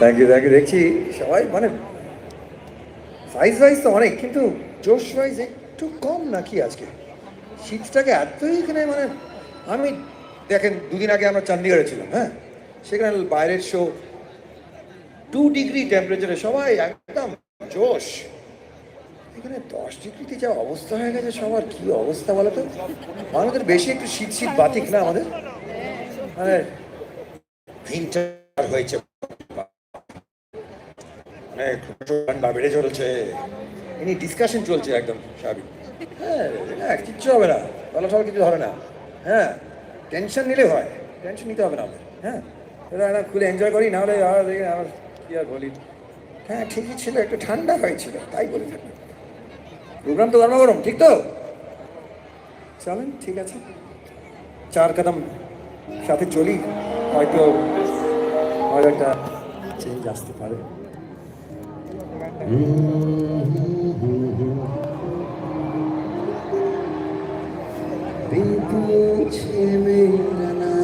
Thank you thank you দেখছি সবাই মানে সাইজ ওয়াইজ তো অনেক, কিন্তু জোশ ওয়াইজ একটু কম নাকি আজকে? শীতটাকে এতই এখানে মানে আমি দেখেন দুদিন আগে আমরা চণ্ডীগড়ে ছিলাম হ্যাঁ? সেখানে বাইরের শো টু ডিগ্রি টেম্পারেচারে সবাই একদম জোশ। এখানে দশ ডিগ্রিতে যা অবস্থা হয়ে গেছে সবার, কি অবস্থা বলো তো? আমাদের বেশি একটু শীত শীত বাতিক না আমাদের? মানে হয়েছে। বেড়ে চলছে। এনি ডিসকাশন চলছে একদম, স্বাভাবিক। হ্যাঁ কিচ্ছু হবে না তলাফল কিছু হবে না। হ্যাঁ টেনশন নিলে হয় টেনশন নিতে হবে না আমাদের হ্যাঁ। আমরা খুলে এনজয় করি, নাহলে আর দেখি আমার কি আর বলি। হ্যাঁ ঠিকই ছিল, একটু ঠান্ডা হয়েছিল, তাই বলে থাকি। প্রোগ্রাম তো গরম গরম, ঠিক তো? চলেন, ঠিক আছে। চার কদম সাথে চলি, হয়তো একটা চেঞ্জ আসতে পারে। পৌঁছে মেলানা